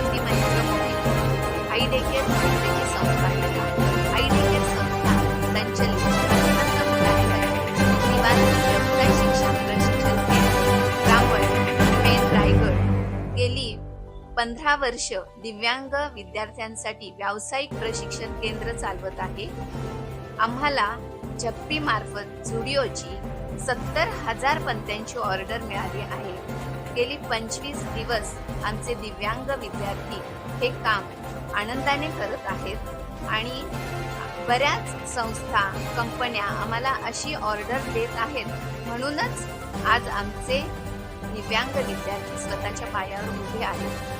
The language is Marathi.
श्री महेंद्र मोदी आई डेकेअर संस्थेची संस्थापिका आई डेकेअर संस्था संचलित निवासी शिक्षण प्रशिक्षण केंद्र रावळ मेन रायगड गेली पंधरा वर्ष दिव्यांग विद्यार्थ्यांसाठी व्यावसायिक प्रशिक्षण केंद्र चालवत आहे. आम्हाला झप्पीमार्फत झुडिओची सत्तर हजार पंत्यांची ऑर्डर मिळाली आहे. गेली पंचवीस दिवस आमचे दिव्यांग विद्यार्थी हे काम आनंदाने करत आहेत. आणि बऱ्याच संस्था कंपन्या आम्हाला अशी ऑर्डर देत आहेत. म्हणूनच आज आमचे दिव्यांग विद्यार्थी स्वतःच्या पायावर उभे आहेत.